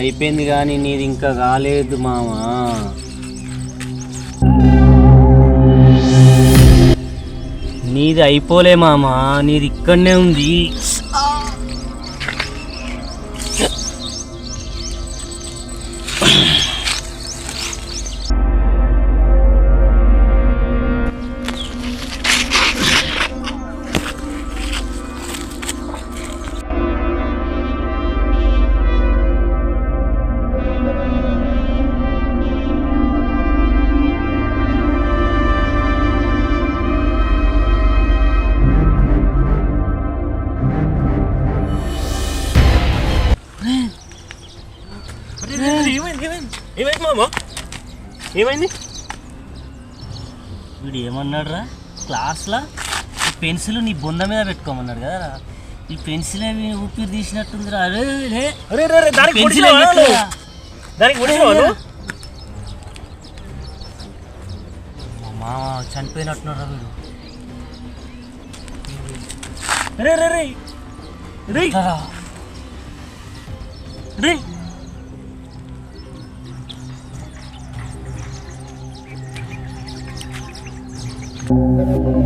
అయిపోయింది కానీ నీది ఇంకా కాలేదు మామా. నీది అయిపోలే మామా నీది ఇక్కడనే ఉంది. ఏమైంది? వీడు ఏమన్నాడు రా క్లాస్లో? ఈ పెన్సిల్ నీ బొంద మీద పెట్టుకోమన్నాడు కదా ఈ పెన్సిల్ అవి ఊపిరి తీసినట్టుంది రా అరే. అరే రే రే దానికి పెన్సిల్? దానికి? మా చనిపోయినట్టున్నాడు వీడు. రే రే రే రే రా? రే హలో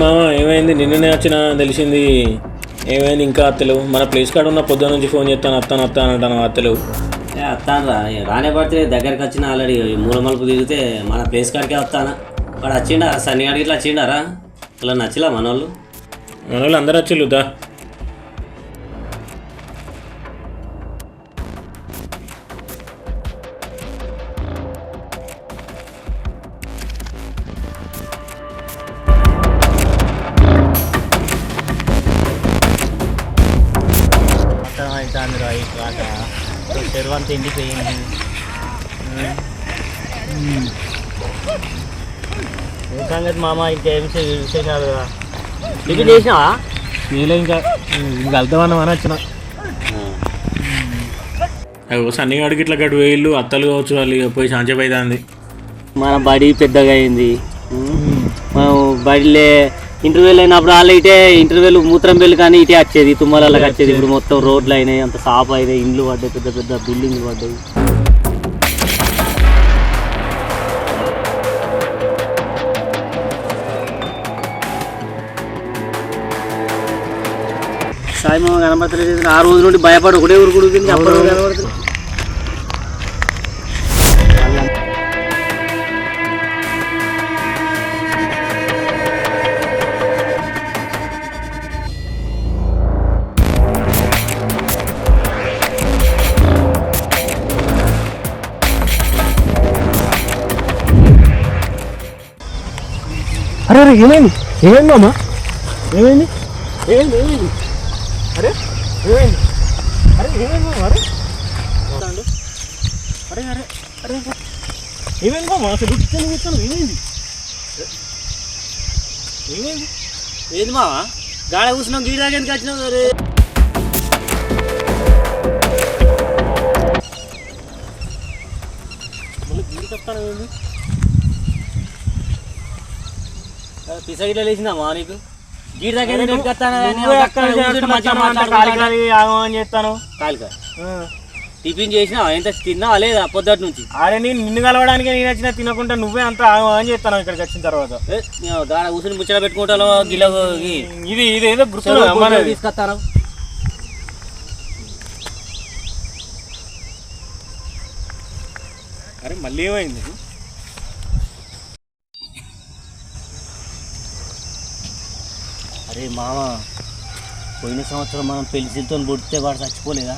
మామ ఏమైంది? నిన్ననే వచ్చిన తెలిసింది. ఏమైంది ఇంకా అత్తలేవు మన ప్లేస్ కాడ ఉన్న పొద్దున నుంచి ఫోన్ చేస్తాను అత్తాను అత్తాను అంటాను అత్తలేవు ఏ వస్తాను రా. ఏ రానే పడితే దగ్గరికి వచ్చిన ఆల్రెడీ మూల మలుపు తిరిగితే మన ప్లేస్ కాడికే వస్తానా. వాడు వచ్చిండా? సన్ని అడిగి ఇట్లా వచ్చిండారా? అలా నచ్చిలా మన వాళ్ళు మన వాళ్ళు అందరూ వచ్చిల్లు ఏ సంగతి మామ ఇంకేం విశేషాలు టిఫిన్ చేసినావా? నీలో ఇంకా ఇంకా వెళ్తామన్నా అని వచ్చిన. సన్నిగాడికి ఇట్లా గడు వేయిల్లు అత్తలు కావచ్చు వాళ్ళు ఇక పోయి సాంచేపు అవుతుంది మన బడి పెద్దగా అయింది. మనం బడిలే ఇంటర్వ్యూలు అయినప్పుడు వాళ్ళు ఇటే ఇంటర్వ్యూలు మూత్రం బెల్లు కానీ ఇటే వచ్చేది తుమ్మలకి వచ్చేది. ఇప్పుడు మొత్తం రోడ్లు అయినాయి అంత సాప్ అయినాయి ఇండ్లు పడ్డాయి పెద్ద పెద్ద బిల్డింగ్లు పడ్డాయి. సాయి మామ కనబడతలేదు ఆ రోజు నుండి భయపడి ఒకటే ఊరుకుడు అప్పుడు కనబడతలేదు అరే అరే ఏమైంది? ఏమైంది మామ? ఏమైంది? ఏమైంది? ఏమైంది? అరే? ఏమైంది అరే ఏమైంది మామ అరే అరే అరే అరే. అరే. ఏమైంది బాబు అసలు కూర్చొని కూర్చొని ఏమైంది? ఏమైంది? ఏది మావా? గాడ కూర్చున్నాం గీడ దాకా ఎందుకు వచ్చినావు అరే మళ్ళీ గీడికి వస్తాను ఏంది పిస గిట్ల లేచిందా మా నీకు? గీడ కాలిక టిఫిన్ చేసినా ఎంత తిన్నా లేదా పొద్దుటి నుంచి? అరే నేను నిన్ను కలవడానికి నేను వచ్చినా తినకుండా నువ్వే అంత అని చెప్తాను ఇక్కడికి వచ్చిన తర్వాత. గాడ కూర్చుని ముచ్చట పెట్టుకుంటాను గిల్ల ఇది ఇది ఏదో గుర్తు తీసుకొస్తాను. అరే మళ్ళీ ఏమైంది? అరే మామ పోయిన సంవత్సరం మనం పెళ్ళితో పుడితే వాడు చచ్చిపోలేదా?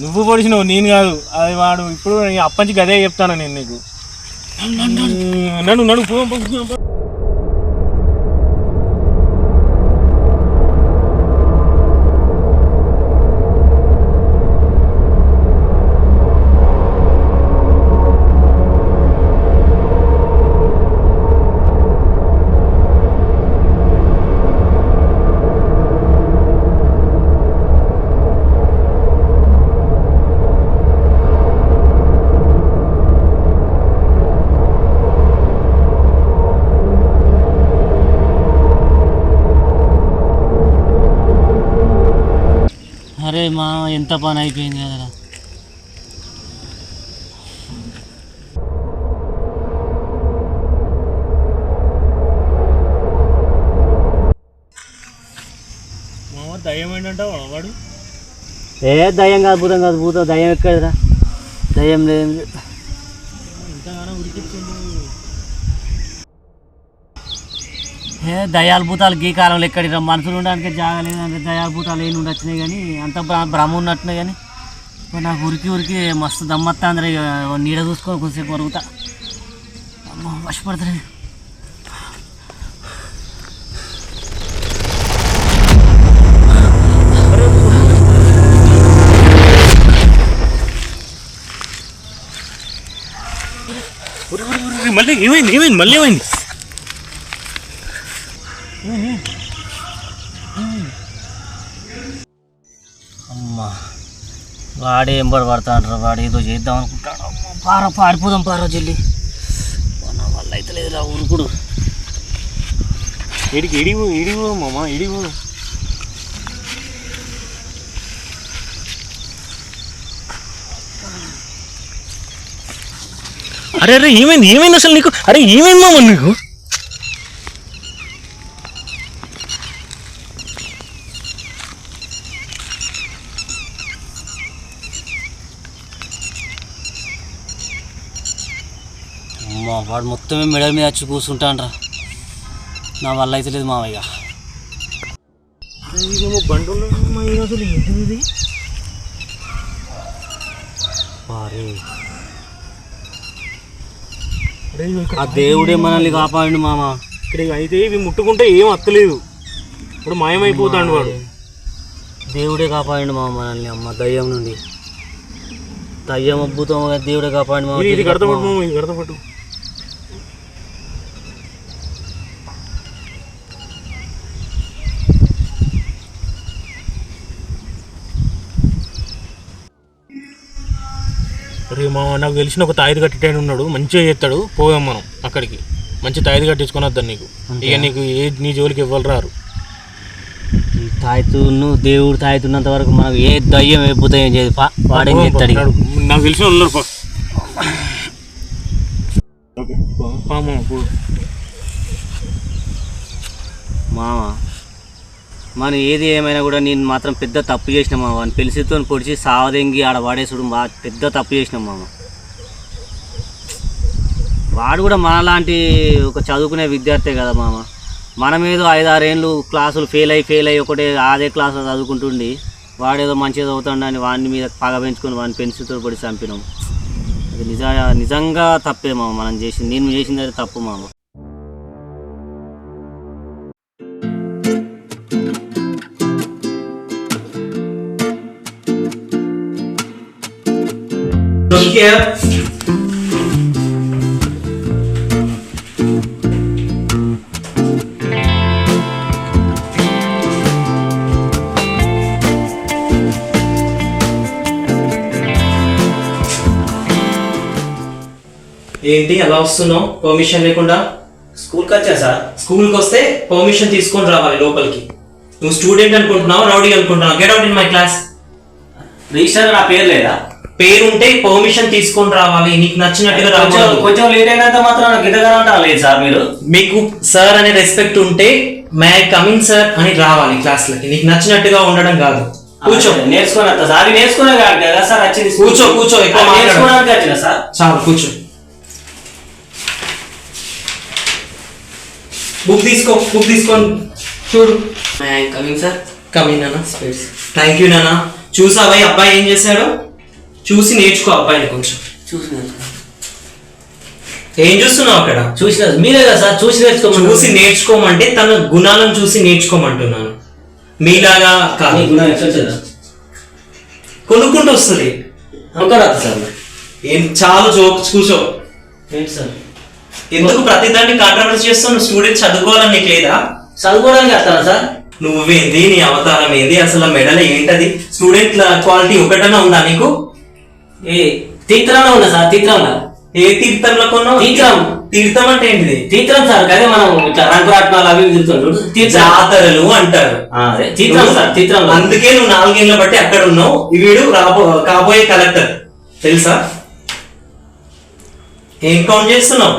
నువ్వు పొడిచినావు నేను కాదు. అది వాడు ఇప్పుడు నీ అప్పంచి గదే చెప్తాను నేను నీకు. నన్ను నన్ను మా ఎంత పని అయిపోయింది కదా మామ దయ్యం ఏంటంటావు వాడు? ఏ దయ్యం కాదు భూతం కాదు భూతం దయ్యం ఎక్కడరా దయ్యం లేదు దయాల భూతాలు గీ కాలంలో ఎక్కడ మనుషులు ఉండడానికి జాగా లేదంటే దయాల భూతాలు ఏమి ఉండొచ్చినాయి కానీ అంత భ్రమ ఉన్నట్టున్నాయి కానీ ఇప్పుడు నాకు ఉరికి ఉరికి మస్తు దమ్మత్తా అందరూ నీడ చూసుకొని కొంచెంసేపు వరుగుతా. అమ్మ వశపడతాయి మళ్ళీ ఏమైంది ఏమైంది మళ్ళీ ఏమైంది? అమ్మా వాడే ఎంబడి పడతాడు వాడు ఏదో చేద్దాం అనుకుంటాడు. అమ్మ, పార పారిపోదాం పారా చెల్లి నా వల్ల అయితే లేదురా ఉరుకుడు ఇడికి ఇడిగు ఇడిగు మామ ఇడిగు అరే అరే ఏమైంది ఏమైంది అసలు నీకు? అరే ఏమైంది మామ నీకు? అమ్మా వాడు మొత్తమే మెడల మీద వచ్చి కూర్చుంటాన్రా నా వల్ల అయితే లేదు మావయ్య. ఆ దేవుడే మనల్ని కాపాడండి మామ. ఇక్కడ అయితే ఇవి ముట్టుకుంటే ఏం అత్తలేదు. ఇప్పుడు మాయమైపోతాడు వాడు. దేవుడే కాపాడండి మామ మనల్ని అమ్మ దయ్యం నుండి. దయ్యం అద్భుతం దేవుడే కాపాడండి మామ. ఇది కడతపట్టు మామ ఇది కడతపట్టు. రే మా నాకు తెలిసిన ఒక తాయిది కట్టిటాయన ఉన్నాడు మంచిగా చేస్తాడు పోదాం మనం అక్కడికి. మంచి తాయిది కట్టించుకొని వద్దాం నీకు. ఇక నీకు ఏ నీ జోలికి ఇవ్వాలి రారు. ఈ తాయితును దేవుడు తాయితున్నంత వరకు మనకు ఏ దయ్యం అయిపోతే ఏం చేయదు. పా వాడేం చేస్తాడు ఇక. నాకు తెలిసిన వాళ్ళు ఉన్నారు. మామ మనం ఏది ఏమైనా కూడా నేను మాత్రం పెద్ద తప్పు చేసిన మామ. వాడిని పెళ్ళితో పొడిచి సావదెంగి ఆడ వాడేసుడు మా పెద్ద తప్పు చేసిన మామ. వాడు కూడా మనలాంటి ఒక చదువుకునే విద్యార్థే కదా మామ. మనమేదో ఏదో ఐదారేళ్ళు క్లాసులు ఫెయిల్ అయ్యి ఫెయిల్ అయ్యి ఒకటే అదే క్లాసులో చదువుకుంటుండి వాడేదో మంచిగా అవుతాడని వాడిని మీద పగ పెంచుకొని వాడిని పెన్సిల్తో పొడి చంపినాం. అది నిజ నిజంగా తప్పే మామ మనం చేసింది. నేను చేసింది తప్పు మామ. ఏంటి అలా వస్తున్నావు? పర్మిషన్ లేకుండా? స్కూల్కి వచ్చా సార్? స్కూల్కి వస్తే పర్మిషన్ తీసుకొని రావాలి లోపలికి. నువ్వు స్టూడెంట్ అనుకుంటున్నావు రౌడీ అనుకుంటున్నావు? Get out in my class register నా పేరు లేదా? పేరు ఉంటే పర్మిషన్ తీసుకొని రావాలి. నీకు నచ్చినట్టుగా రావాలి కొంచెం లేట్ అయినంత మాత్రం గిట్టగా ఉంటా లేదు సార్ మీరు. మీకు సార్ అనే రెస్పెక్ట్ ఉంటే మే కమింగ్ సార్ అని రావాలి క్లాస్లకి. నీకు నచ్చినట్టుగా ఉండడం కాదు. కూర్చో. నేర్చుకుని వస్తా సార్. అవి నేర్చుకునే కాదు కదా సార్ వచ్చింది కూర్చో, కూర్చో, ఎక్కువ. నేర్చుకోవడానికి వచ్చిన సార్? చాలు కూర్చో. బుక్ తీసుకో బుక్ తీసుకొని చూడు. కమింగ్ సార్ కమింగ్ నాన్న థ్యాంక్ యూ నాన్న చూసావా అబ్బాయి ఏం చేశాడు? చూసి నేర్చుకో అబ్బాయిని కొంచెం. చూసినాను ఏం చూస్తున్నావు అక్కడ? చూసిన మీరే కదా సార్ చూసి నేర్చుకోమని చూసి నేర్చుకోమంటే తన గుణాలను చూసి నేర్చుకోమంటున్నాను. మీలాగా కాదు. కొనుక్కుంటూ వస్తుంది. అనుకోరా సార్. ఏం చాలా జోక్స్ కూర్చో. సార్? ఎందుకు ప్రతిదాన్ని కాంట్రవర్సీ చేస్తావు స్టూడెంట్స్ చదువుకోవాలని నీకు లేదా? చదువుకోవడానికి వస్తానా సార్? నువ్వేంది? నీ అవతారం ఏంది? అసలు మెడల్ ఏంటది? స్టూడెంట్ క్వాలిటీ ఒకటన్నా ఉందా నీకు? ఏ తీర్థంలో ఉన్నా సార్ తీర్థంలో. ఏ తీర్థంలో కొన్నావు? తీర్థం. తీర్థం అంటే ఏంటిది? తీర్థం సార్ అదే మనం ఇట్లా రంగురాట్నాలు అవి ఇవి తిరుగుతాం చూడు. తీర్థం. జాతరలు అంటారు. తీర్థం సార్ తీర్థం అందుకే నువ్వు నాలుగేళ్ళ బట్టి అక్కడ ఉన్నావు. వీడు రాబో కాబోయే కలెక్టర్. తెలుసా? ఏం కౌంట్ చేస్తున్నావు?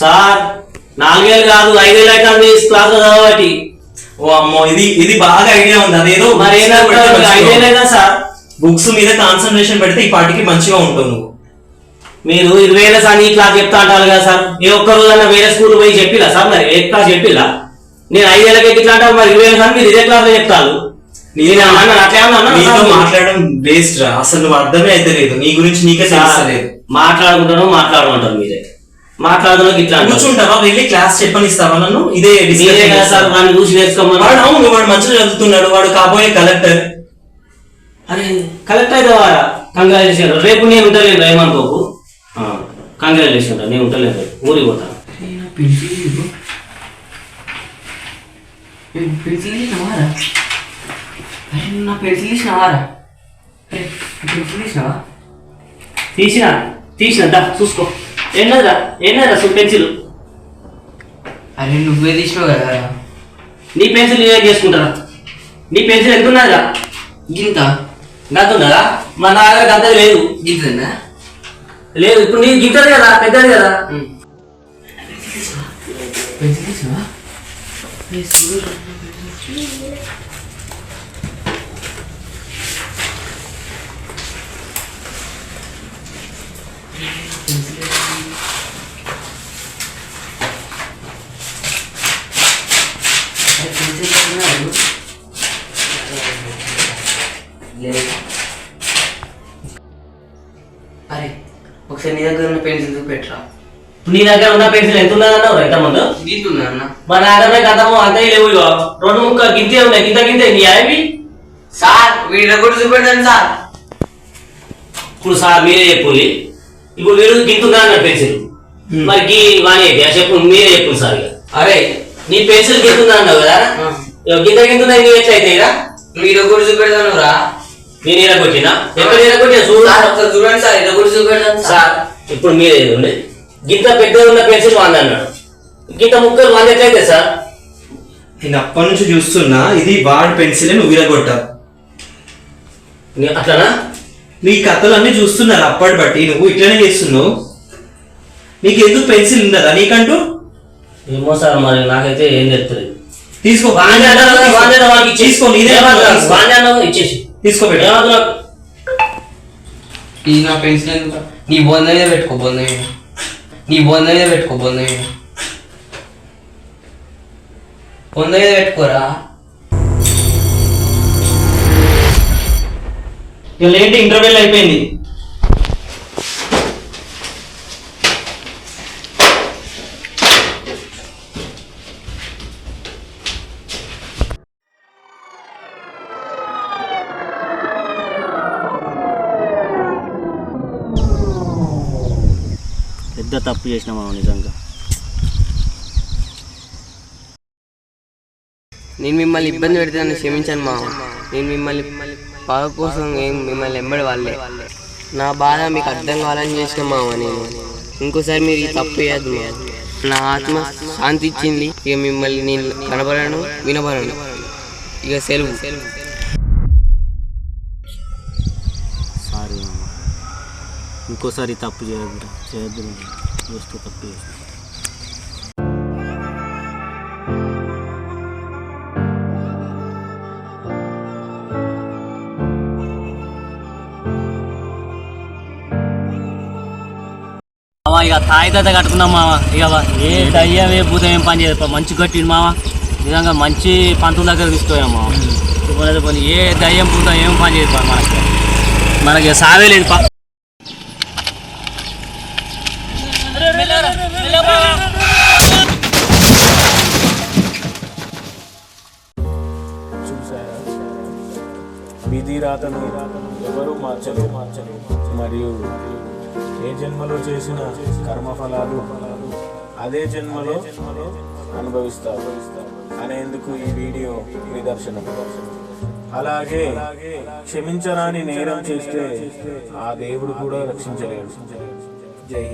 సార్ నాలుగేళ్ళు కాదు ఐదేళ్ళు అయితే క్లాస్ చదవబట్టి. ఓ అమ్మో ఇది ఇది బాగా ఐడియా ఉంది. అదేదో మరి ఏంటంటే ఐదేళ్ళు అయినా సార్. బుక్స్ మీద కాన్సన్ట్రేషన్ పెడితే ఈ పాటికి మంచిగా ఉంటావు నువ్వు మీరు ఇరవై ఏళ్ళ సార్ క్లాస్ చెప్తా అంటారు కదా సార్. ఏ ఒక్క రోజన్నా వేరే స్కూల్ పోయి చెప్పిలా సార్ మరి? ఏ క్లాస్ చెప్పిలా? నేను ఐదేళ్ళకి ఇట్లా అంటారు మరి? ఇరవై ఏళ్ళ సార్ మీరు ఇదే క్లాస్లో చెప్తారు? మాట్లాడడం వేస్ట్ రా. అసలు నువ్వు అర్థమే అయితే లేదు నీ గురించి నీకే తెలుస్తలేదు. మాట్లాడుకుంటాను మాట్లాడమంటారు మీరే. మాట్లాడుతున్నా ఇట్లా. కూర్చుంటావా? వెళ్ళి క్లాస్ చెప్పనిస్తావా నన్ను? ఇదే సార్? వాడిని చూసి నేర్చుకోమని వాడు అవును వాడు మంచిగా చదువుతున్నాడు. వాడు కాబోయే కలెక్టర్ అరే కలెక్ట్ అయితే వారా కంగ్రాచులేషన్ రేపు నేను ఉంటలేను ఏమనుకోకు కంగ్రాచులేషన్ నేను ఉంటలేను రేపు. ఊరికి పోతాను నా తీసిన తీసిన దా చూసుకో. ఏంటరా ఏంటరా సు పెన్సిల్. అరే నువ్వే తీసినావు కదా నీ పెన్సిల్ ఏం చేసుకుంటారా నీ పెన్సిల్ ఎంత ఉన్నదిరా గింత గంత ఉన్నదా మన దగ్గర గంతది లేదు. గింతనా లేదు ఇప్పుడు నీ గింతది కదా పెద్దది కదా. చూపెట్టరా నీ దగ్గర ఉన్న పెన్సిల్ ఎంత ఉన్నదన్నావు రైత ముందు గింతున్నా అన్న మన దగ్గర గతము అంత లేవు ఇగో రెండు ముక్క గింతే ఉన్నాయి. గింత గింతే నీ అవి సార్ వీడియో కూడా చూపెడతాను సార్. ఇప్పుడు సార్ మీరే చెప్పుంది ఇప్పుడు వీడు గింతుందా అన్నాడు పెన్సిల్ మరి వాణి చెప్పు మీరే చెప్పు సార్ అరే. నీ పెన్సిల్ గింతుందా అన్నావు కదా గింత గింతుందా నీ ఎట్లా అయితే ఇక వీడియో కూడా చూపెడతాను రా. నేను ఇరగొట్టినా ఎక్కడ ఇరగొట్టినా చూడు. సార్ చూడండి సార్ చూపెడతాను సార్ ఇప్పుడు మీరే ఉంది గింత పెద్దగా ఉన్న పెన్సిల్ వంద అన్నాడు. గింత ముక్కలు వంద ఎట్లయితే సార్? నేను అప్పటి నుంచి చూస్తున్నా ఇది వాడి పెన్సిల్ నువ్వు విరగొట్టావు. నీ- అట్లనా? నీ కథలన్నీ చూస్తున్నారు అప్పటి బట్టి నువ్వు ఇట్లనే చేస్తున్నావు. నీకు ఎందుకు పెన్సిల్ ఉండదా నీకంటూ? ఏమో సార్ మరి నాకైతే ఏం చెప్తలేదు తీసుకో. తీసుకో. ఇచ్చేసి. తీసుకో ఇది నా పెన్సిల్ ఎందుకు? నీ బొంద మీద పెట్టుకో బొంద మీద. నీ బొంద మీద పెట్టుకో బొంద మీద. బొంద మీద పెట్టుకోరా. ఇక లేట్ ఇంటర్వెల్ అయిపోయింది. తప్పు చేసినా మనం నిజంగా. నేను మిమ్మల్ని ఇబ్బంది పెడితే క్షమించాను మా నేను మిమ్మల్ని బాధ కోసం ఏం మిమ్మల్ని ఎంబడి వాళ్ళే. నా బాధ మీకు అర్థం కావాలని చేసిన మామ నేను. ఇంకోసారి మీరు తప్పు చేయద్దు మా నా ఆత్మ శాంతి ఇచ్చింది. ఇక మిమ్మల్ని నేను కనబడను వినబడను. ఇక సెలవు. సారీ ఇంకోసారి తప్పు చేయొద్దు చేయొద్దు తప్పు చేసి మామ ఇక తాయిదత కట్టుకున్నాం మామ ఇక ఏ దయ్యం ఏ భూతం ఏం పని చేయదు. మంచి కట్టిండు మామ నిజంగా మంచి పంతుల దగ్గర తీసుకుపోయాం మామ. పోనీ ఏ దయ్యం భూతం ఏం పని చేయదు మనకి. మనకి ఇక విధి రాతను ఎవరు మార్చలేరు. మార్చలేరు మరియు ఏ జన్మలో చేసిన కర్మఫలాలు అదే జన్మలో అనుభవిస్తారు. అనేందుకు ఈ వీడియో నిదర్శనం. అలాగే క్షమించరాని నేరం చేస్తే ఆ దేవుడు కూడా రక్షించలేడు. జై